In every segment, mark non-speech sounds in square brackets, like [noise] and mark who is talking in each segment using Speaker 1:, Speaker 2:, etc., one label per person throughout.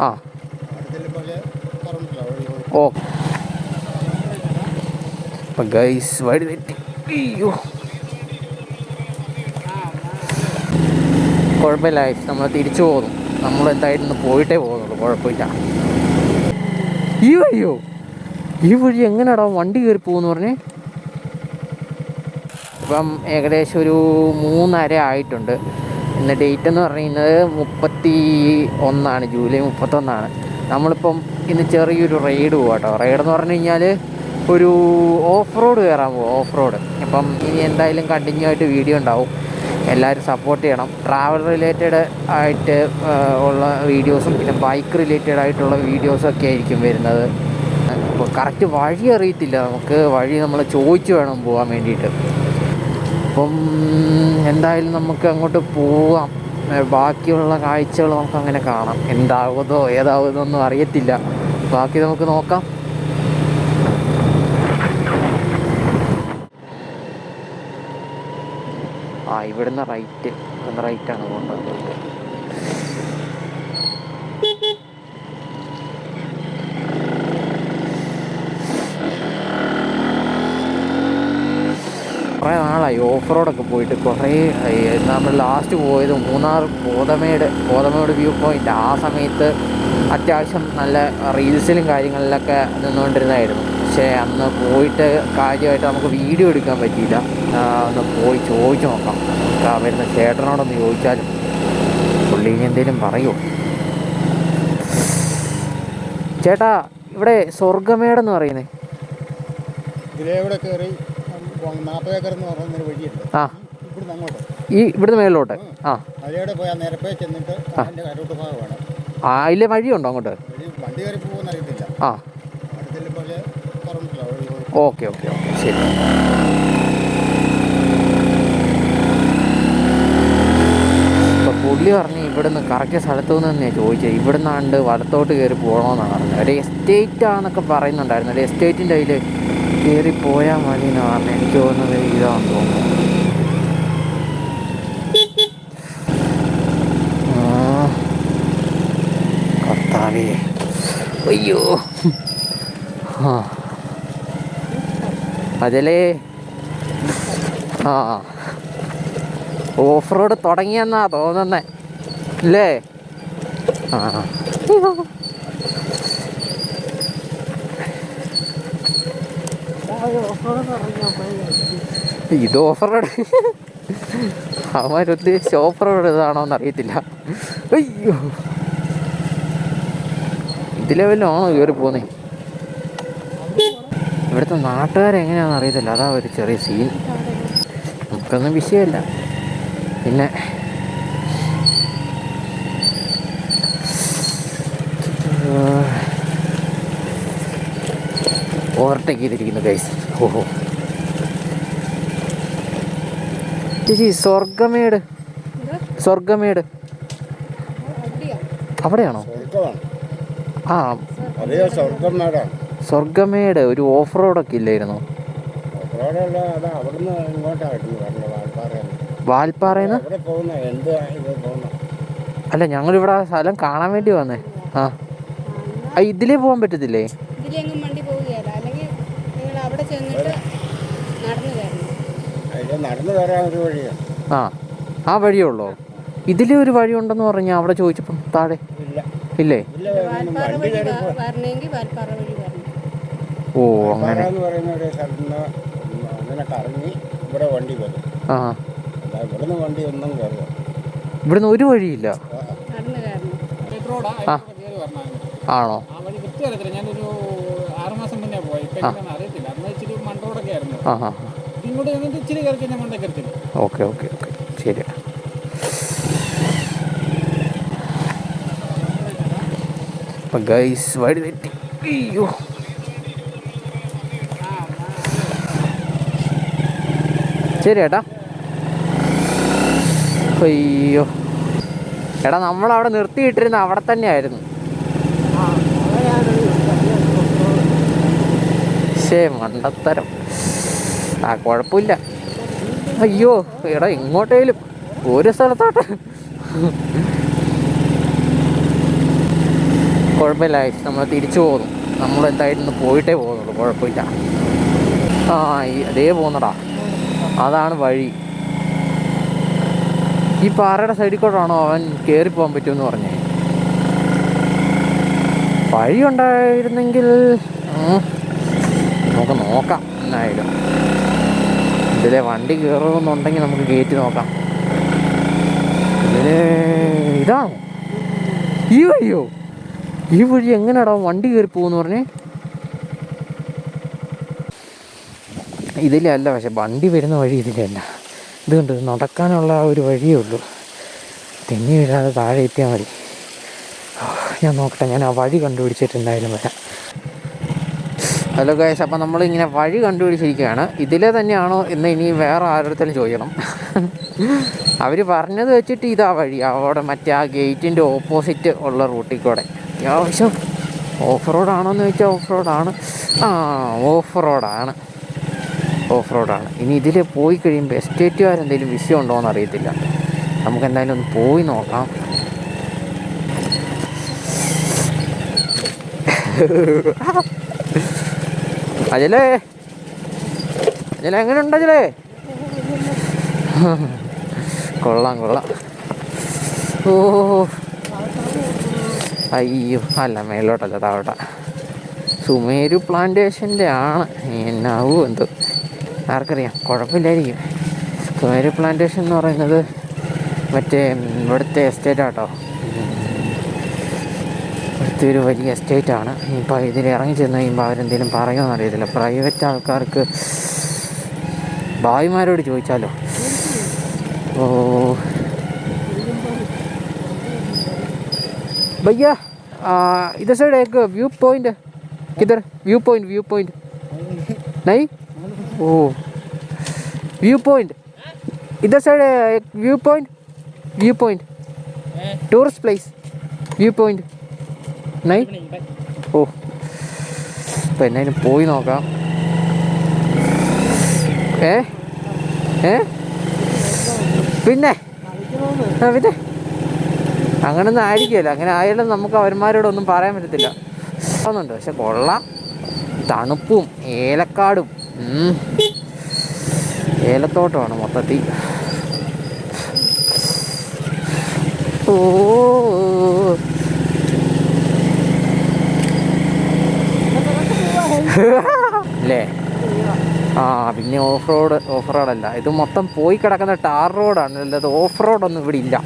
Speaker 1: ആ. ഓ. അപ്പം ഗൈസ് വഴി തെറ്റി. അയ്യോ. കുഴപ്പമില്ല. നമ്മൾ തിരിച്ചു പോകുന്നു. നമ്മൾ എന്തായാലും ഇന്ന് പോയിട്ടേ പോകുന്നുള്ളൂ. കുഴപ്പമില്ല. ഈ വഴിയോ ഈ വഴി എങ്ങനെയാടാ വണ്ടി കയറി പോകുന്നു പറഞ്ഞേ? ഇപ്പം ഏകദേശം ഒരു മൂന്നര ആയിട്ടുണ്ട്. ഇന്ന് ഡേറ്റ് എന്ന് പറയുന്നത് മുപ്പത്തി ഒന്നാണ് ജൂലൈ മുപ്പത്തൊന്നാണ്. നമ്മളിപ്പം ഇന്ന് ചെറിയൊരു റൈഡ് പോകാം കേട്ടോ റൈഡ് എന്ന് പറഞ്ഞു കഴിഞ്ഞാൽ ഒരു ഓഫ് റോഡ് കയറാൻ പോകും ഓഫ് റോഡ് അപ്പം ഇനി എന്തായാലും കണ്ടിന്യൂ ആയിട്ട് വീഡിയോ ഉണ്ടാവും. എല്ലാവരും സപ്പോർട്ട് ചെയ്യണം. ട്രാവൽ റിലേറ്റഡ് ആയിട്ട് ഉള്ള വീഡിയോസും പിന്നെ ബൈക്ക് റിലേറ്റഡ് ആയിട്ടുള്ള വീഡിയോസും ഒക്കെ ആയിരിക്കും വരുന്നത്. കറക്റ്റ് വഴി അറിയത്തില്ല. നമുക്ക് വഴി നമ്മൾ ചോദിച്ചു വേണം പോകാൻ വേണ്ടിയിട്ട്. അപ്പം എന്തായാലും നമുക്ക് അങ്ങോട്ട് പോവാം. ബാക്കിയുള്ള കാഴ്ചകൾ നമുക്ക് അങ്ങനെ കാണാം. എന്താകുന്നതോ ഏതാകുന്നോ ഒന്നും അറിയത്തില്ല. ബാക്കി നമുക്ക് നോക്കാം. ആ ഇവിടുന്ന് റൈറ്റ് ഇവിടുന്ന് റൈറ്റാണ് പോകേണ്ടത് കുറേ നാളായി ഓഫ് റോഡൊക്കെ പോയിട്ട് കുറേ നമ്മൾ ലാസ്റ്റ് പോയത് മൂന്നാർ കോതമേട് കോതമേട് വ്യൂ പോയിന്റ് ആ സമയത്ത് അത്യാവശ്യം നല്ല റീൽസിലും കാര്യങ്ങളിലൊക്കെ നിന്നുകൊണ്ടിരുന്നതായിരുന്നു. പക്ഷേ അന്ന് പോയിട്ട് കാര്യമായിട്ട് നമുക്ക് വീഡിയോ എടുക്കാൻ പറ്റിയില്ല. ഒന്ന് പോയി ചോദിച്ചു നോക്കാം. വരുന്ന ചേട്ടനോടൊന്ന് ചോദിച്ചാലും. പുള്ളി എന്തെങ്കിലും പറയുമോ ചേട്ടാ ഇവിടെ സ്വർഗമേടെന്ന് പറയുന്നത്
Speaker 2: ഇതിലേ കൂടെ കയറി നാൽപ്പത് ഏക്കർ എന്ന് പറയുന്നൊരു വഴിയുണ്ട്.
Speaker 1: ആ.
Speaker 2: ഇവിടുന്ന് അങ്ങോട്ട്.
Speaker 1: ഈ ഇവിടുന്ന് ആ.
Speaker 2: അതിലൂടെ പോയാൽ നിരപ്പേ ചെന്നിട്ട് അതിന്റെ കരോട്ട് ഭാഗമാണ്.
Speaker 1: ആ അതിലെ വഴിയുണ്ടോ അങ്ങോട്ട്?
Speaker 2: വണ്ടി കയറി പോകുമെന്ന് അറിയത്തില്ല.
Speaker 1: ആ. Okay okay okay. ശരി. ഇപ്പൊ പുള്ളി പറഞ്ഞ് ഇവിടുന്ന് കറക്റ്റ് സ്ഥലത്തു നിന്ന് തന്നെയാണ് ചോദിച്ചത്. ഇവിടുന്നാണ്ട് വലത്തോട്ട് കയറി പോകണമെന്നാണ് പറഞ്ഞത്. ഒരു എസ്റ്റേറ്റ് ആണെന്നൊക്കെ പറയുന്നുണ്ടായിരുന്നു. ഒരു എസ്റ്റേറ്റിന്റെ അതിൽ കയറി പോയാൽ മതി എന്ന് പറഞ്ഞു. എനിക്ക് തോന്നുന്നത് ഇതാണെന്ന് തോന്നുന്നു. കർത്താവേ. അയ്യോ. ആ. അതിലേ ആ. ഓഫ് റോഡ് തുടങ്ങിയെന്നാ തോന്നുന്നേ. അല്ലേ? ആ. ഇത് ഓഫർ റോഡ് അവന്മാരുദ്ദേശിച്ച ഓഫർ റോഡ് ഇതാണോ എന്ന് അറിയത്തില്ല അയ്യോ ഇതിലെ വല്ലതാണോ കയറി പോന്നേ? ഇവിടുത്തെ നാട്ടുകാരെങ്ങനെയാണെന്ന് അറിയത്തില്ല. അതാ ഒരു ചെറിയ സീൻ നമുക്കൊന്നും വിഷയമല്ല. പിന്നെ ഓവർടേക്ക് ചെയ്തിരിക്കുന്നു ഗൈസ് ഓഹോ ചേച്ചി സ്വർഗമേട് സ്വർഗമേട് അവിടെയാണോ? ആ. സ്വർഗമേട് ഒരു ഓഫ് റോഡൊക്കെ ഇല്ലായിരുന്നു?
Speaker 2: വാൽപ്പാറയിൽ
Speaker 1: അല്ല ഞങ്ങളിവിടെ ആ സ്ഥലം കാണാൻ വേണ്ടി വന്നേ. ആ. ആ ഇതിലേ പോകാൻ പറ്റത്തില്ലേ
Speaker 3: ഇതിലെങ്ങും വണ്ടി പോവുകയല്ല അല്ലെങ്കിൽ നിങ്ങൾ അവിടെ ചെന്നിട്ട് നടന്നു കയറണം
Speaker 2: അതിൽ നടന്നു വരാൻ ഒരു വഴിയാണ്
Speaker 1: ആ ആ വഴിയേ ഉള്ളോ? ഇതിലേ ഒരു വഴി ഉണ്ടെന്ന് പറഞ്ഞാൽ അവിടെ ചോദിച്ചപ്പോൾ താഴെ?
Speaker 2: ഇല്ല.
Speaker 1: ഓ അങ്ങനെ. ആ.
Speaker 2: ഇവിടുന്ന് വണ്ടി ഒന്നും കയറുക
Speaker 1: ഇവിടുന്ന് ഒരു വഴിയില്ല. ആണോ?
Speaker 4: ആറുമാസം മുന്നേ പോയി. അറിയത്തില്ല. അന്ന് ഇച്ചിരി മണ്ടോടൊക്കെ ആയിരുന്നു.
Speaker 1: ആ ആ.
Speaker 4: ഇങ്ങോട്ട് ചെന്നിട്ട് ഇച്ചിരി കയറി കഴിഞ്ഞാൽ മണ്ടേ കയറത്തില്ല
Speaker 1: ഓക്കെ ഓക്കെ ഓക്കെ. ശരി. അപ്പം ഗൈസ് വഴി തെറ്റി. അയ്യോ. ശരി ഏട്ടാ. അയ്യോ. എടാ നമ്മളവിടെ നിർത്തിയിട്ടിരുന്ന അവിടെ തന്നെയായിരുന്നു. ശേ മണ്ടത്തരം. ആ കുഴപ്പമില്ല. അയ്യോ എടാ ഇങ്ങോട്ടേലും ഒരു സ്ഥലത്തോട്ട്. കുഴപ്പമില്ല നമ്മൾ തിരിച്ചു പോകുന്നു. നമ്മൾ എന്തായിട്ടൊന്ന് പോയിട്ടേ പോകുന്നുള്ളൂ. കുഴപ്പമില്ല. ആ അതേ പോകുന്നടാ. അതാണ് വഴി. ഈ പാറയുടെ സൈഡിൽ കൂടാണോ അവൻ കയറി പോകാൻ പറ്റുമെന്ന് പറഞ്ഞേ? വഴി ഉണ്ടായിരുന്നെങ്കിൽ നമുക്ക് നോക്കാം എന്നായാലും ഇതിലെ വണ്ടി കയറുമെന്നുണ്ടെങ്കിൽ നമുക്ക് ഗേറ്റ് നോക്കാം. ഇതിൽ ഇതാണോ? ഈ വഴിയോ? ഈ വഴി എങ്ങനെയാടാ വണ്ടി കയറി പോകുമെന്ന് പറഞ്ഞേ? ഇതിലല്ല പക്ഷെ വണ്ടി വരുന്ന വഴി ഇതിലല്ല ഇത് കണ്ട് നടക്കാനുള്ള ഒരു വഴിയേ ഉള്ളൂ. തെന്നി വീഴാതെ താഴെ എത്തിയാൽ മതി. ഞാൻ നോക്കട്ടെ ഞാൻ ആ വഴി കണ്ടുപിടിച്ചിട്ടുണ്ടായാലും വരാം. ഹലോ ഗൈസ് അപ്പം നമ്മളിങ്ങനെ വഴി കണ്ടുപിടിച്ചിരിക്കുകയാണ്. ഇതിലെ തന്നെയാണോ എന്ന് ഇനി വേറെ ആരുടെ ചോദിക്കണം. അവർ പറഞ്ഞത് വെച്ചിട്ട് ഇതാ വഴി. അവിടെ മറ്റേ ആ ഗേറ്റിന്റെ ഓപ്പോസിറ്റ് ഉള്ള റൂട്ടിൽ കൂടെ. അത്യാവശ്യം ഓഫ് റോഡാണോ എന്ന് ചോദിച്ചാൽ ഓഫ് റോഡാണ് ആ ഓഫ് റോഡാണ് ഓഫ് റോഡാണ് ഇനി ഇതിൽ പോയി കഴിയുമ്പോൾ എസ്റ്റേറ്റുകാരെന്തെങ്കിലും വിഷയം ഉണ്ടോ എന്ന് അറിയത്തില്ല. നമുക്ക് എന്തായാലും ഒന്ന് പോയി നോക്കാം. [laughs] അജലേ. അജല എങ്ങനെ ഉണ്ട് അജലേ? കൊള്ളാം കൊള്ളാം. ഓ. അയ്യോ അല്ല മേലോട്ടല്ല താഴോട്ട. സുമേരു പ്ലാന്റേഷന്റെ ആണ്. എന്നാവൂ എന്തോ. ആർക്കറിയാം കുഴപ്പമില്ലായിരിക്കും. സുമേരു പ്ലാന്റേഷൻ എന്ന് പറയുന്നത് മറ്റേ ഇവിടുത്തെ എസ്റ്റേറ്റ് ആട്ടോ. ഇവിടുത്തെ ഒരു വലിയ എസ്റ്റേറ്റ് ആണ് ഇപ്പോൾ ഇതിൽ ഇറങ്ങി ചെന്ന് കഴിയുമ്പോൾ അവരെന്തെങ്കിലും പറയുമെന്ന് അറിയത്തില്ല പ്രൈവറ്റ് ആൾക്കാർക്ക് ഭായിമാരോട് ചോദിച്ചാലോ ഓ भैया आ, इधर साइड एक व्यू पॉइंट है किधर व्यू पॉइंट व्यू पॉइंट नहीं ओ व्यू पॉइंट इधर साइड एक view point view point tourist place view point നൈ ഓ ഇപ്പം എന്നായാലും പോയി നോക്കാം ഏ ഏ പിന്നെ ആ പിന്നെ അങ്ങനൊന്നും ആയിരിക്കുമല്ലോ അങ്ങനെ ആയാലും നമുക്ക് അവന്മാരോടൊന്നും പറയാൻ പറ്റത്തില്ല. ഒന്നുണ്ട് പക്ഷെ കൊള്ളാം. തണുപ്പും ഏലക്കാടും. ഏലത്തോട്ടമാണ് മൊത്തത്തിൽ. ഓ. അല്ലേ? ആ പിന്നെ ഓഫ് റോഡ് ഓഫ് റോഡല്ല ഇത് മൊത്തം പോയി കിടക്കുന്ന ടാർ റോഡാണ്. അല്ലാതെ ഓഫ് റോഡൊന്നും ഇവിടെ ഇല്ല.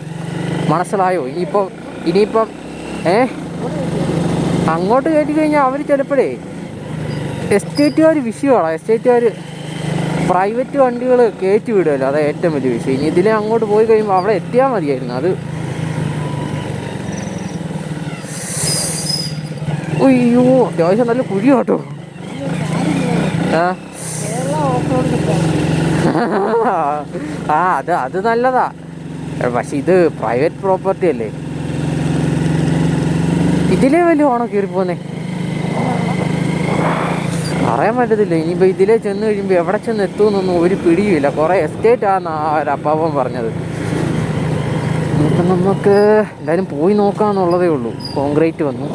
Speaker 1: മനസ്സിലായോ? ഇനിയിപ്പം ഇനിയിപ്പം ഏ? അങ്ങോട്ട് കയറ്റി കഴിഞ്ഞാൽ അവർ ചിലപ്പോഴേ എസ്റ്റേറ്റുകാർ വിഷയമാണ് എസ്റ്റേറ്റുകാർ പ്രൈവറ്റ് വണ്ടികൾ കയറ്റി വിടുമല്ലോ അതാണ് ഏറ്റവും വലിയ വിഷയം. ഇനി ഇതിലെ അങ്ങോട്ട് പോയി കഴിയുമ്പോൾ അവിടെ എത്തിയാൽ മതിയായിരുന്നു. അത് അയ്യോ അത്യാവശ്യം നല്ല കുഴി കേട്ടോ ആ. അത് അത് നല്ലതാ. പക്ഷെ ഇത് പ്രൈവറ്റ് പ്രോപ്പർട്ടി അല്ലേ? ഇതിലേ വലിയ ഓണം കയറി പോന്നേ. പറയാൻ പറ്റത്തില്ല. ഇനിയിപ്പോൾ ഇതിലേ ചെന്ന് കഴിയുമ്പോൾ എവിടെ ചെന്ന് എത്തുമെന്നൊന്നും ഒരു പിടിയുമില്ല. കുറേ എസ്റ്റേറ്റ് ആണെന്ന് ആ ഒരു പറഞ്ഞത്. നമുക്ക് എന്തായാലും പോയി നോക്കാന്നുള്ളതേ ഉള്ളൂ. കോൺക്രീറ്റ് വന്നു.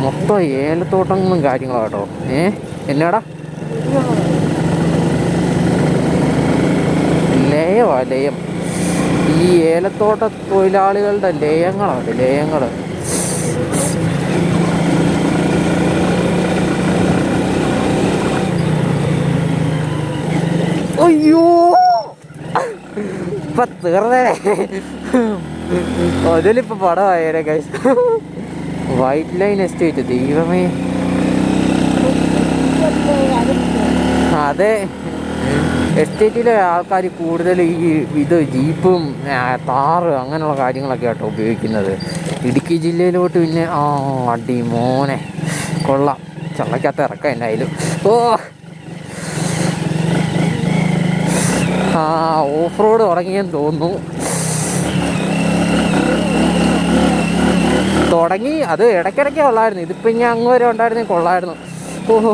Speaker 1: മൊത്തം ഏലത്തോട്ടങ്ങളും കാര്യങ്ങളും കേട്ടോ ഏ? എന്നാടാ? ലയവാ ലയം. ഈ ഏലത്തോട്ട തൊഴിലാളികളുടെ ലയങ്ങളാണ് ലയങ്ങൾ അയ്യോ! ഇപ്പൊ തീർന്നേ. അതിലിപ്പോ പടമായേനെ കൈസ് വൈറ്റ് ലൈൻ എസ്റ്റേറ്റ് ദൈവമേ. അതെ. എസ്റ്റേറ്റിലെ ആൾക്കാർ കൂടുതൽ ഈ ഇത് ജീപ്പും താറ് അങ്ങനെയുള്ള കാര്യങ്ങളൊക്കെ ആട്ടോ ഉപയോഗിക്കുന്നത്. ഇടുക്കി ജില്ലയിലോട്ട് പിന്നെ ആ അടി മോനെ. കൊള്ളാം. ചള്ളക്കകത്ത് ഇറക്കാം എന്നായാലും ഓ. ആ ഓഫ് റോഡ് തുടങ്ങിയെന്ന് തോന്നുന്നു. തുടങ്ങി. അത് ഇടയ്ക്കിടയ്ക്കേ ഉള്ളായിരുന്നു ഇതിപ്പോൾ ഇങ്ങനെ അങ്ങ് വരെ ഉണ്ടായിരുന്നെങ്കിൽ കൊള്ളായിരുന്നു ഓഹോ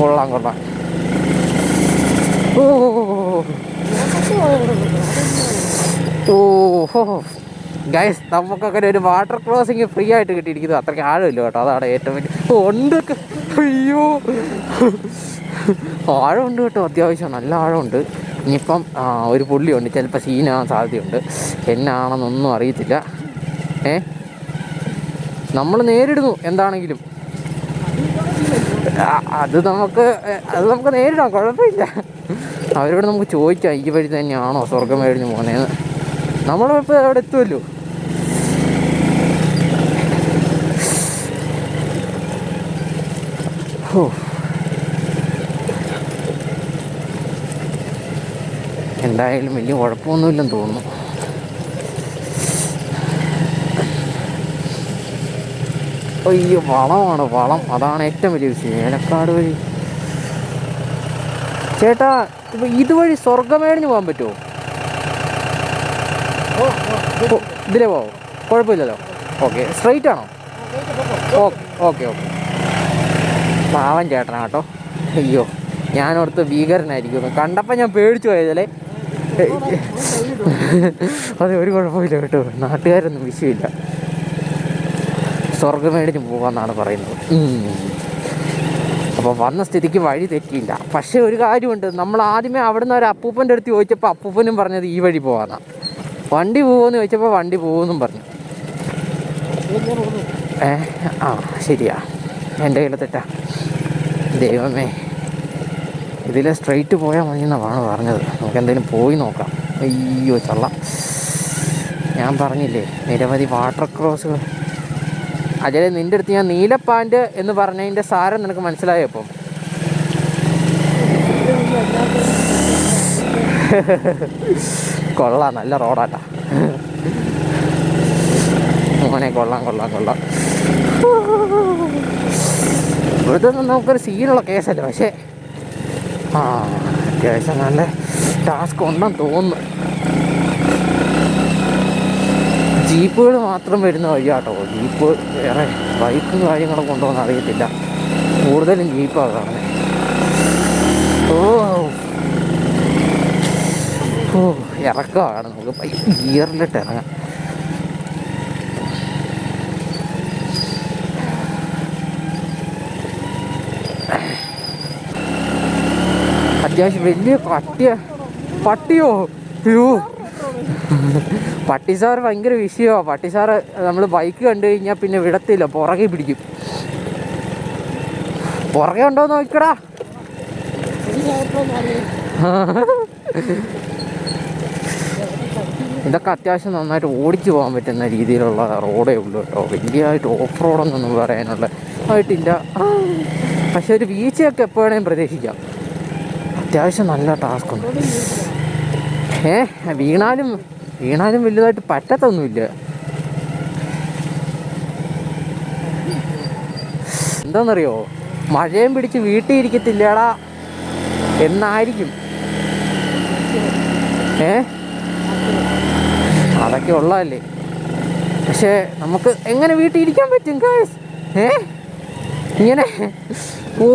Speaker 1: കൊള്ളാം കൊള്ളാം. ഓ. ഓ ഗൈസ് നമുക്കൊക്കെ ഒരു വാട്ടർ ക്രോസിങ് ഫ്രീ ആയിട്ട് കിട്ടിയിരിക്കുന്നത് അത്രയ്ക്ക് ആഴമില്ല കേട്ടോ. അതാണ് ഏറ്റവും വലിയ ഉണ്ട്. അയ്യോ. ആഴമുണ്ട് കേട്ടോ. അത്യാവശ്യം നല്ല ആഴമുണ്ട്. ഇനിയിപ്പം ഒരു പുള്ളിയുണ്ട്. ചിലപ്പോൾ സീനാകാൻ സാധ്യതയുണ്ട്. എന്നാണെന്നൊന്നും അറിയത്തില്ല. ഏ? നമ്മൾ നേരിടുന്നു എന്താണെങ്കിലും. അത് നമുക്ക് അത് നമുക്ക് നേരിടാം കുഴപ്പമില്ല. അവരോട് നമുക്ക് ചോദിക്കാം ഈ വഴി തന്നെയാണോ സ്വർഗം മേടിഞ്ഞ് പോകുന്നതെന്ന് നമ്മളിപ്പോൾ അവിടെ എത്തുമല്ലോ. എന്തായാലും വലിയ കുഴപ്പമൊന്നുമില്ലെന്ന് തോന്നുന്നു. അയ്യോ വളമാണ് വളം. അതാണ് ഏറ്റവും വലിയ വിഷയം. ഏലക്കാട് വഴി. ചേട്ടാ ഇപ്പൊ ഇതുവഴി സ്വർഗമേടിഞ്ഞ് പോകാൻ പറ്റുമോ? ഓ, ഇതിലേ പോവോ? കുഴപ്പമില്ലല്ലോ. ഓക്കെ സ്ട്രൈറ്റ് ആണോ? Okay okay okay. പാവൻ ചേട്ടനാ കേട്ടോ. അയ്യോ ഞാനോർത്ത് ഭീകരനായിരിക്കുന്നു. കണ്ടപ്പോൾ ഞാൻ പേടിച്ചു പോയതല്ലേ അതെ ഒരു കുഴപ്പമില്ല കേട്ടോ. നാട്ടുകാരൊന്നും വിഷയമില്ല. സ്വർഗമേടിന് പോകാമെന്നാണ് പറയുന്നത്. അപ്പോൾ വന്ന സ്ഥിതിക്ക് വഴി തെറ്റിയില്ല. പക്ഷേ ഒരു കാര്യമുണ്ട്. നമ്മൾ ആദ്യമേ അവിടുന്ന് ഒരു അപ്പൂപ്പന്റെ അടുത്ത് ചോദിച്ചപ്പോൾ അപ്പൂപ്പനും പറഞ്ഞത് ഈ വഴി പോകാന്നാണ് വണ്ടി പോകുമെന്ന് ചോദിച്ചപ്പോൾ വണ്ടി പോകുമെന്നും പറഞ്ഞു. ഏ ആ ശരിയാ. എന്റെ കയ്യിൽ തെറ്റാ. ദൈവമേ. ഇതിലെ സ്ട്രെയിറ്റ് പോയാൽ മതി എന്നാണ് പറഞ്ഞത്. നമുക്ക് എന്തെങ്കിലും പോയി നോക്കാം. അയ്യോ ചള്ള. ഞാൻ പറഞ്ഞില്ലേ നിരവധി വാട്ടർ ക്രോസുകൾ അതിൽ നിന്റെ അടുത്ത് ഞാൻ നീലപ്പാന്റ് എന്ന് പറഞ്ഞതിന്റെ സാരം നിനക്ക് മനസ്സിലായോ ഇപ്പം? കൊള്ളാം നല്ല റോഡാട്ടാ. മോനെ കൊള്ളാം കൊള്ളാം കൊള്ളാം. ഇവിടുത്തെ നമുക്കൊരു സീനുള്ള കേസല്ല പക്ഷേ ആ അത്യാവശ്യം നല്ല ടാസ്ക് ഉണ്ടെന്ന് തോന്നുന്നു. ജീപ്പുകൾ മാത്രം വരുന്ന വഴിയാട്ടോ. ജീപ്പ് വേറെ ബൈക്കും കാര്യങ്ങളും കൊണ്ടുപോകുന്ന അറിയത്തില്ല. കൂടുതലും ജീപ്പാണ് കാണുന്നത് ഓ. ഓ ഇറക്കമാണ് നമുക്ക് ഗിയറിലിട്ട് ഇറങ്ങാം. അത്യാവശ്യം വലിയ പട്ടിയ പട്ടിയോ? അയ്യോ. പട്ടി സാർ ഭയങ്കര വിഷയമാണ് പട്ടി സാറ് നമ്മൾ ബൈക്ക് കണ്ടു കഴിഞ്ഞാൽ പിന്നെ വിടത്തില്ല. പുറകെ പിടിക്കും. പുറകെ ഉണ്ടോ നോക്കടാ ഇതൊക്കെ അത്യാവശ്യം നന്നായിട്ട് ഓടിച്ചു പോകാൻ പറ്റുന്ന രീതിയിലുള്ള റോഡേ ഉള്ളൂ കേട്ടോ. വലിയതായിട്ട് ഓഫ് റോഡൊന്നും പറയാനുള്ള ആയിട്ടില്ല. പക്ഷെ ഒരു വീഴ്ചയൊക്കെ എപ്പോഴേയും പ്രതീക്ഷിക്കാം. അത്യാവശ്യം നല്ല ടാസ്ക് ഉണ്ട്. ഏ വീണാലും വീണാലും വലുതായിട്ട് പറ്റത്തൊന്നുമില്ല. എന്താണെന്നറിയോ മഴയും പിടിച്ച് വീട്ടിൽ ഇരിക്കത്തില്ലടാ. എന്നായിരിക്കും? ഏ? അതൊക്കെ ഉള്ളതല്ലേ. പക്ഷേ നമുക്ക് എങ്ങനെ വീട്ടിൽ ഇരിക്കാൻ പറ്റും കാസ് ഏ? ഇങ്ങനെ? ഓ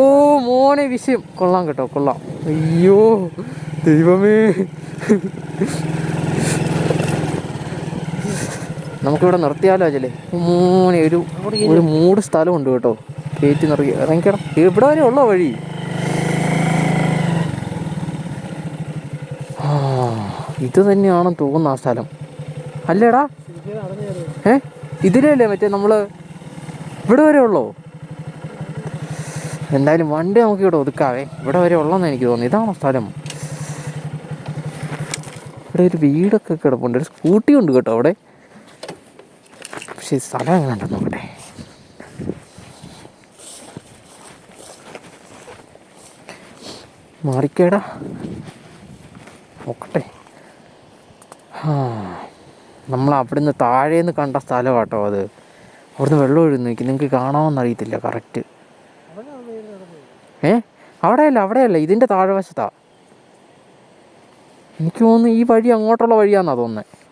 Speaker 1: മോനെ വിഷയം. കൊള്ളാം കേട്ടോ കൊള്ളാം. അയ്യോ ദൈവമേ. നമുക്കിവിടെ നിർത്തിയാലോ അജലേ? മൂന്ന് ഒരു ഒരു മൂട് സ്ഥലമുണ്ട് കേട്ടോ. കയറ്റി നിറയ്ക്കുക ഇറങ്ങിക്കണം ഇവിടെ വരെ ഉള്ള വഴി? ഇത് തന്നെയാണെന്ന് തോന്നുന്നു ആ സ്ഥലം. അല്ലേടാ? ഏ? ഇതിലല്ലേ മറ്റേ നമ്മൾ ഇവിടെ വരെ ഉള്ളോ? എന്തായാലും വണ്ടി നമുക്ക് ഇവിടെ ഒതുക്കാവേ. ഇവിടെ വരെ ഉള്ളെന്ന് എനിക്ക് തോന്നുന്നു. ഇതാണോ സ്ഥലം? ഇവിടെ ഒരു വീടൊക്കെ കിടപ്പുണ്ട്. ഒരു സ്കൂട്ടി ഉണ്ട് കേട്ടോ അവിടെ. പക്ഷേ ഈ സ്ഥലം എങ്ങനെയുണ്ടെന്ന് നോക്കട്ടെ. മാറിക്കേടാ. നോക്കട്ടെ. നമ്മൾ അവിടുന്ന് താഴേന്ന് കണ്ട സ്ഥലം കേട്ടോ അത്. അവിടുന്ന് വെള്ളം ഒഴുകുന്നു. നിൽക്കും നിങ്ങൾക്ക് കാണാമെന്നറിയത്തില്ല കറക്റ്റ് ഏ? അവിടെയല്ല അവിടെയല്ല. ഇതിന്റെ താഴ്വശത്താ എനിക്ക് തോന്നുന്നു ഈ വഴി അങ്ങോട്ടുള്ള വഴിയാണെന്നാണ് തോന്നുന്നത്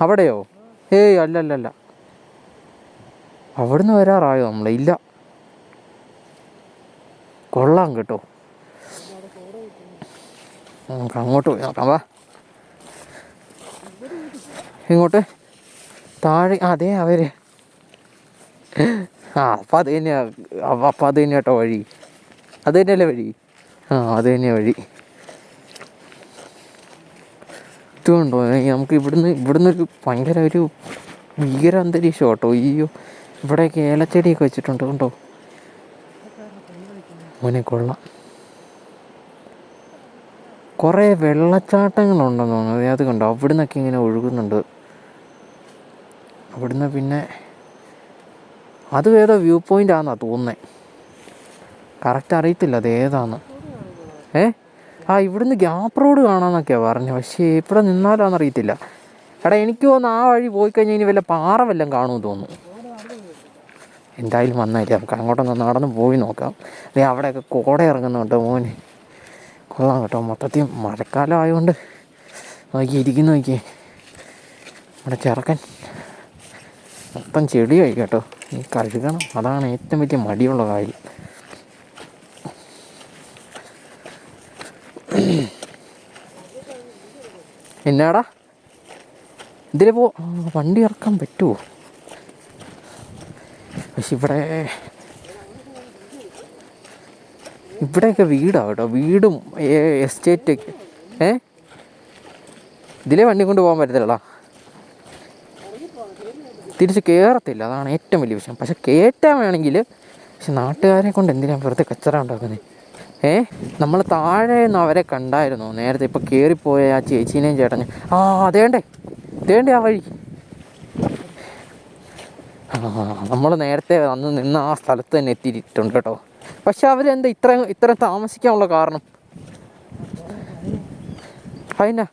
Speaker 1: അവിടെയോ? ഏയ് അല്ല അല്ല അല്ല അവിടുന്ന് വരാറായോ നമ്മളെ? ഇല്ല. കൊള്ളാം കേട്ടോ. നമുക്ക് അങ്ങോട്ട് പോയി നോക്കാം വാ. ഇങ്ങോട്ട്. താഴെ അതെ അവർ. ആ അപ്പം അത് തന്നെയാ അപ്പം അപ്പം അത് തന്നെയാട്ടോ വഴി. അത് തന്നെയല്ലേ വഴി? ആ അത് തന്നെയാണ് വഴി. ഇതുണ്ടോ നമുക്ക് ഇവിടുന്ന് ഇവിടുന്ന് ഒരു ഭയങ്കര ഒരു ഭീകര അന്തരീക്ഷം കേട്ടോ. അയ്യോ ഇവിടെയൊക്കെ ഏലച്ചെടിയൊക്കെ വെച്ചിട്ടുണ്ട് കണ്ടോ? മോനെ കൊള്ളാം. കുറേ വെള്ളച്ചാട്ടങ്ങളുണ്ടെന്ന് തോന്നുന്നു. അത് കണ്ടോ? അവിടുന്നൊക്കെ ഇങ്ങനെ ഒഴുകുന്നുണ്ട്. അവിടുന്ന് പിന്നെ അത് ഏതോ വ്യൂ പോയിന്റ് ആണെന്നാ തോന്നുന്നത് കറക്റ്റ് അറിയത്തില്ല അത് ഏതാണ് ഏ? ആ ഇവിടുന്ന് ഗ്യാപ്പ് റോഡ് കാണാമെന്നൊക്കെയാണ് പറഞ്ഞത് പക്ഷേ ഇവിടെ നിന്നാലാന്ന് അറിയത്തില്ല എടാ എനിക്ക് തോന്നുന്നു ആ വഴി പോയി കഴിഞ്ഞാൽ ഇനി വല്ല പാറ വല്ലതും കാണുമെന്ന് തോന്നുന്നു. എന്തായാലും വന്നായില്ല നമുക്ക് അങ്ങോട്ടൊന്ന് നടന്ന് പോയി നോക്കാം. അല്ലെങ്കിൽ അവിടെയൊക്കെ കോട ഇറങ്ങുന്നുണ്ട് മോന്. കൊള്ളാം കേട്ടോ. മൊത്തത്തിൽ മഴക്കാലം ആയതുകൊണ്ട് നോക്കി ഇരിക്കുന്നു നോക്കി. ഇവിടെ ചെറുക്കൻ മൊത്തം ചെടിയായി കേട്ടോ. ഈ കഴുകണം. അതാണ് ഏറ്റവും വലിയ മടിയുള്ള കാര്യം. എന്നാടാ? ഇതിൽ പോ വണ്ടി ഇറക്കാൻ പറ്റുമോ പക്ഷെ ഇവിടെ ഇവിടെയൊക്കെ വീടാണ് കേട്ടോ. വീടും എസ്റ്റേറ്റൊക്കെ ഏ? ഇതിലേ വണ്ടി കൊണ്ട് പോകാൻ പറ്റത്തില്ലടാ. തിരിച്ച് കയറത്തില്ല അതാണ് ഏറ്റവും വലിയ വിഷയം. പക്ഷെ കയറ്റാൻ വേണമെങ്കിൽ പക്ഷെ നാട്ടുകാരെ കൊണ്ട് എന്തിനാണ് വെറുതെ കച്ചറ ഉണ്ടാക്കുന്നത് ഏ? നമ്മൾ താഴെ നിന്ന് അവരെ കണ്ടായിരുന്നു. നേരത്തെ ഇപ്പോൾ കയറിപ്പോയ ആ ചേച്ചീനെയും ചേട്ടനും ആ അതേണ്ടേ അതേണ്ടേ ആ വഴി? നമ്മൾ നേരത്തെ അന്ന് നിന്ന് ആ സ്ഥലത്ത് തന്നെ എത്തിയിട്ടുണ്ട് കേട്ടോ. പക്ഷെ അവരെന്താ ഇത്ര ഇത്ര താമസിക്കാനുള്ള കാരണം? അതിനാ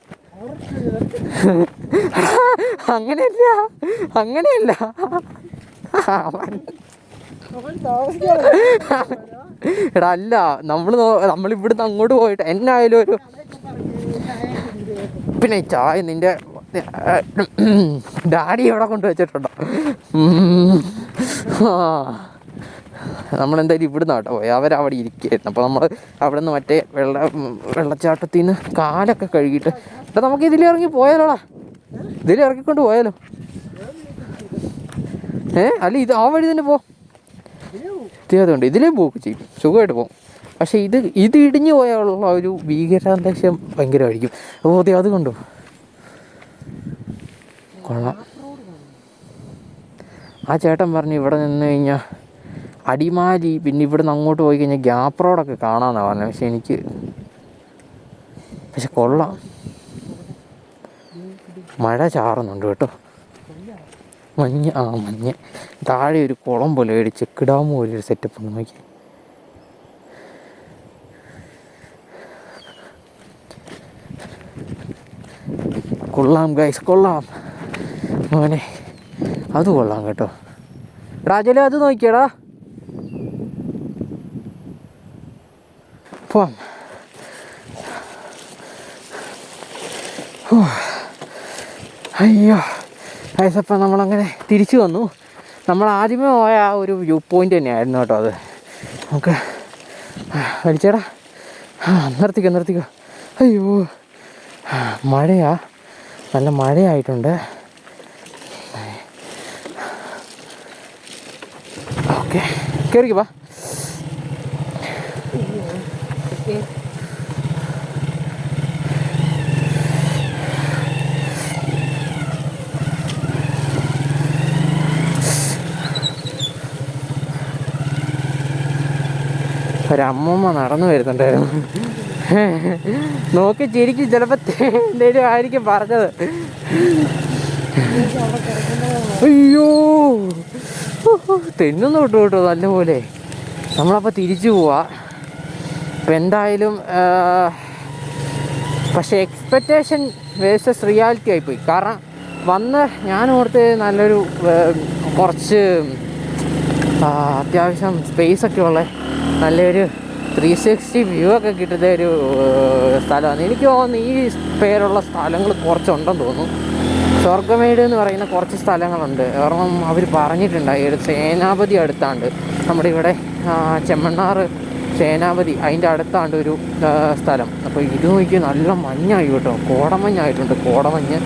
Speaker 1: അങ്ങനെയല്ല അങ്ങനെയല്ല. അവൻ- എടാ അല്ല നമ്മൾ നമ്മളിവിടുന്ന് അങ്ങോട്ട് പോയിട്ട് എന്നായാലും ഒരു പിന്നെ ചായ നിന്റെ ഡാഡി എവിടെ കൊണ്ട് വെച്ചിട്ടുണ്ടോ. ആ. നമ്മളെന്തായാലും ഇവിടുന്ന് കേട്ടോ പോയി. അവരവിടെ ഇരിക്കുകയായിരുന്നു അപ്പോൾ നമ്മൾ അവിടെ നിന്ന് മറ്റേ വെള്ള വെള്ളച്ചാട്ടത്തിൽ നിന്ന് കാലൊക്കെ കഴുകിയിട്ട് എടാ നമുക്ക് ഇതിൽ ഇറങ്ങി പോയാലോടാ. ഇതിൽ ഇറക്കിക്കൊണ്ട് പോയാലോ. ഏ അല്ല ഇത് ആ വഴി തന്നെ പോ. തീർച്ചയായിട്ടും ഇതിലേ പോക്ക് ചെയ്യും സുഖമായിട്ട് പോകും. പക്ഷേ ഇത് ഇത് ഇടിഞ്ഞു പോയാലുള്ള ഒരു ഭീകരാന്തരീക്ഷം ഭയങ്കരമായിരിക്കും. അപ്പോൾ അതെ അത് കണ്ടു? കൊള്ളാം. ആ ചേട്ടൻ പറഞ്ഞു ഇവിടെ നിന്ന് കഴിഞ്ഞാൽ അടിമാലി പിന്നെ ഇവിടെ നിന്ന് അങ്ങോട്ട് പോയി കഴിഞ്ഞാൽ ഗ്യാപ്പ് റോഡൊക്കെ കാണാമെന്നാണ് പറഞ്ഞത്. പക്ഷെ എനിക്ക് പക്ഷെ കൊള്ളാം. മഴ ചാറുന്നുണ്ട് കേട്ടോ. മഞ്ഞ് ആ മഞ്ഞ്. താഴെ ഒരു കുളം പോലെ ഒരു ചെക്ക് പോലെ ഒരു സെറ്റപ്പ് ഉണ്ട് നോക്കി കൊള്ളാം ഗൈസ് കൊള്ളാം. മോനെ അത് കൊള്ളാം കേട്ടോ. രാജല അത് നോക്കിയടാ. പോവാം. അയ്യോ. ഐസപ്പം നമ്മളങ്ങനെ തിരിച്ചു വന്നു. നമ്മൾ ആദ്യമേ പോയ ആ ഒരു വ്യൂ പോയിന്റ് തന്നെയായിരുന്നു കേട്ടോ അത്. നമുക്ക് വലിച്ചേടാ. നിർത്തിക്കോ നിർത്തിക്കോ. അയ്യോ മഴയാ. നല്ല മഴയായിട്ടുണ്ട്. ഓക്കെ കയറിക്കോ ഒരമ്മമ്മ നടന്നു വരുന്നുണ്ടായിരുന്നു. നോക്കി ചിരിക്കും ചിലപ്പോൾ എന്തേലും ആയിരിക്കും പറഞ്ഞത്. അയ്യോ. തെന്നുന്നു തൊട്ട് കേട്ടോ നല്ലപോലെ. നമ്മളപ്പോൾ തിരിച്ചു പോവാ. അപ്പൊ എന്തായാലും പക്ഷെ എക്സ്പെക്റ്റേഷൻ വേഴ്സസ് റിയാലിറ്റി ആയിപ്പോയി. കാരണം വന്ന് ഞാൻ ഓർത്ത് നല്ലൊരു കുറച്ച് അത്യാവശ്യം സ്പേസ് ഒക്കെ ഉള്ള നല്ലൊരു ത്രീ സിക്സ്റ്റി വ്യൂ ഒക്കെ കിട്ടുന്ന ഒരു സ്ഥലമാണ്. എനിക്ക് തോന്നുന്നു ഈ പേരുള്ള സ്ഥലങ്ങൾ കുറച്ചുണ്ടെന്ന് തോന്നുന്നു. സ്വർഗമേട് എന്ന് പറയുന്ന കുറച്ച് സ്ഥലങ്ങളുണ്ട്. കാരണം അവർ പറഞ്ഞിട്ടുണ്ട് ഒരു സേനാപതി അടുത്താണ്ട്. നമ്മുടെ ഇവിടെ ചെമ്മണ്ണാർ സേനാപതി അതിന്റെ അടുത്താണ്ട് ഒരു സ്ഥലം. അപ്പോൾ ഇത് നോക്കി നല്ല മഞ്ഞായി കേട്ടോ. കോടമഞ്ഞായിട്ടുണ്ട് കോടമഞ്ഞ്.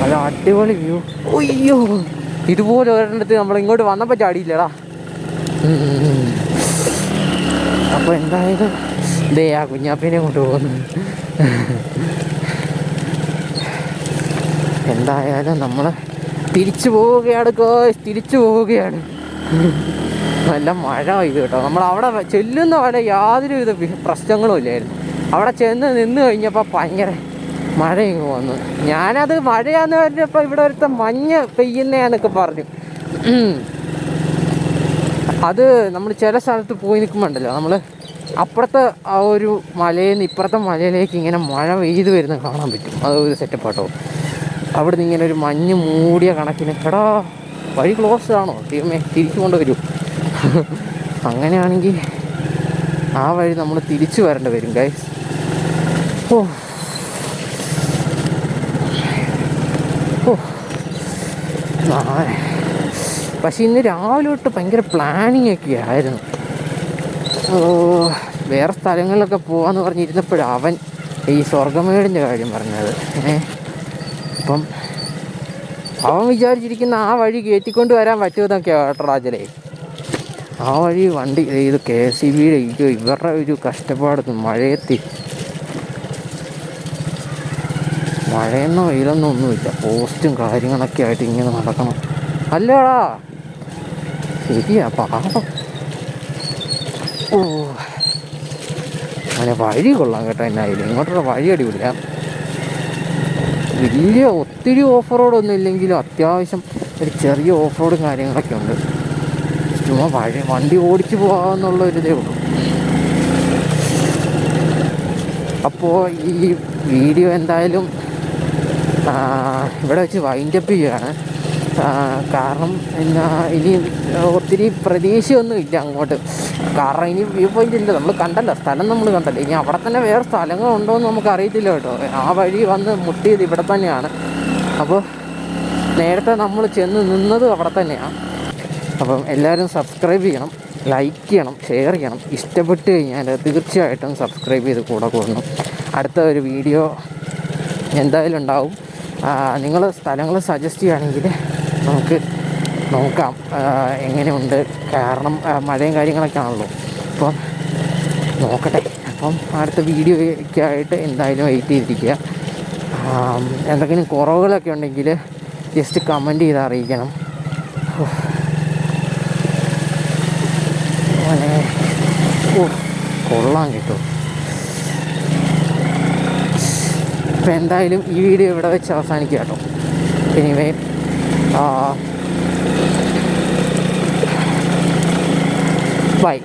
Speaker 1: നല്ല അടിപൊളി വ്യൂ അയ്യോ ഇതുപോലെ ഒരിടത്ത് നമ്മൾ ഇങ്ങോട്ട് വന്നപ്പോൾ ചാടിയില്ലടാ. അപ്പോൾ എന്തായാലും ദേ ആ കുഞ്ഞാപ്പിനെ കൊണ്ട് പോകുന്നു എന്തായാലും നമ്മൾ തിരിച്ചു പോവുകയാണ് കോസ് തിരിച്ചു പോവുകയാണ്. നല്ല മഴ ഇത് കേട്ടോ. നമ്മൾ അവിടെ ചെല്ലുന്ന പോലെ യാതൊരു വിധ പ്രശ്നങ്ങളും ഇല്ലായിരുന്നു. അവിടെ ചെന്ന് നിന്ന് കഴിഞ്ഞപ്പോൾ ഭയങ്കര മഴ ഇങ്ങ് വന്നു. ഞാനത് മഴയാന്ന് പറഞ്ഞപ്പോൾ ഇവിടെ ഒരുത്ത മഞ്ഞ് പെയ്യുന്നതെന്നൊക്കെ പറഞ്ഞു. അത് നമ്മൾ ചില സ്ഥലത്ത് പോയി നിൽക്കുമ്പോണ്ടല്ലോ നമ്മൾ അപ്പുറത്തെ ആ ഒരു മലയിൽ നിന്ന് ഇപ്പുറത്തെ മലയിലേക്ക് ഇങ്ങനെ മഴ പെയ്ത് വരുന്നത് കാണാൻ പറ്റും. അത് ഒരു സെറ്റപ്പാട്ടോ. അവിടുന്ന് ഇങ്ങനെ ഒരു മഞ്ഞ് മൂടിയ കണക്കിന് എടാ വഴി ക്ലോസ് ആണോ? ദൈവമേ തിരിച്ചു കൊണ്ടുവരൂ അങ്ങനെയാണെങ്കിൽ ആ വഴി നമ്മൾ തിരിച്ചു വരേണ്ടി വരും ഗൈസ് ഓ. ഓ. നാളെ. പക്ഷെ ഇന്ന് രാവിലെ തൊട്ട് ഭയങ്കര പ്ലാനിങ് ഒക്കെ ആയിരുന്നു. വേറെ സ്ഥലങ്ങളിലൊക്കെ പോവാന്ന് പറഞ്ഞിരുന്നപ്പോഴാണ് അവൻ ഈ സ്വർഗമേടിന്റെ കാര്യം പറഞ്ഞത്. അപ്പം അവൻ വിചാരിച്ചിരിക്കുന്ന ആ വഴി കയറ്റിക്കൊണ്ട് വരാൻ പറ്റുമെന്നൊക്കെയാണ് കേട്ടോ ആ വഴി വണ്ടി ഇത് കെ സി ബിയുടെ ഇത് ഇവരുടെ ഒരു കഷ്ടപ്പാട് മഴയത്തി. മഴയെന്നോ വെയിലെന്നോ ഒന്നുമില്ല. പോസ്റ്റും കാര്യങ്ങളൊക്കെ ആയിട്ട് ഇങ്ങനെ നടക്കണം. അല്ലടാ. ശരിയാ വഴി കൊള്ളാം കേട്ടോ എന്നായാലും ഇങ്ങോട്ടുള്ള വഴി അടിപൊളിയാ. വലിയ ഒത്തിരി ഓഫ് റോഡൊന്നും ഇല്ലെങ്കിലും അത്യാവശ്യം ഒരു ചെറിയ ഓഫ് റോഡും കാര്യങ്ങളൊക്കെ ഉണ്ട്. ചുമ്മാ വഴി വണ്ടി ഓടിച്ചു പോകാമെന്നുള്ള ഒരു ഇതേ ഉള്ളൂ. അപ്പോൾ ഈ വീഡിയോ എന്തായാലും ഇവിടെ വെച്ച് വൈൻഡപ്പ് ചെയ്യുകയാണ് കാരണം എന്നാ ഇനി ഒത്തിരി പ്രതീക്ഷയൊന്നും ഇല്ല അങ്ങോട്ട്. കാരണം ഇനി വ്യൂ പോയിന്റ് ഇല്ല. നമ്മൾ കണ്ടല്ലോ സ്ഥലം നമ്മൾ കണ്ടല്ലോ. ഇനി അവിടെ തന്നെ വേറെ സ്ഥലങ്ങളുണ്ടോ എന്ന് നമുക്ക് അറിയത്തില്ല കേട്ടോ. ആ വഴി വന്ന് മുട്ടിയത് ഇവിടെ തന്നെയാണ്. അപ്പോൾ നേരത്തെ നമ്മൾ ചെന്ന് നിന്നത് അവിടെ തന്നെയാണ് അപ്പം എല്ലാവരും സബ്സ്ക്രൈബ് ചെയ്യണം ലൈക്ക് ചെയ്യണം ഷെയർ ചെയ്യണം. ഇഷ്ടപ്പെട്ട് കഴിഞ്ഞാൽ തീർച്ചയായിട്ടും സബ്സ്ക്രൈബ് ചെയ്ത് കൂടെ കൂടണം. അടുത്ത ഒരു വീഡിയോ എന്തായാലും ഉണ്ടാവും. നിങ്ങൾ സ്ഥലങ്ങൾ സജസ്റ്റ് ചെയ്യുകയാണെങ്കിൽ നമുക്ക് നോക്കാം എങ്ങനെയുണ്ട്. കാരണം മഴയും കാര്യങ്ങളൊക്കെ ആണല്ലോ അപ്പം നോക്കട്ടെ. അപ്പം അടുത്ത വീഡിയോയ്ക്ക് ആയിട്ട് എന്തായാലും വെയിറ്റ് ചെയ്തിരിക്കുക. എന്തെങ്കിലും കുറവുകളൊക്കെ ഉണ്ടെങ്കിൽ ജസ്റ്റ് കമന്റ് ചെയ്ത് അറിയിക്കണം. അങ്ങനെ ഓ കൊള്ളാം കേട്ടോ. അപ്പം എന്തായാലും ഈ വീഡിയോ ഇവിടെ വെച്ച് അവസാനിക്കുക കേട്ടോ. Anyway uh, like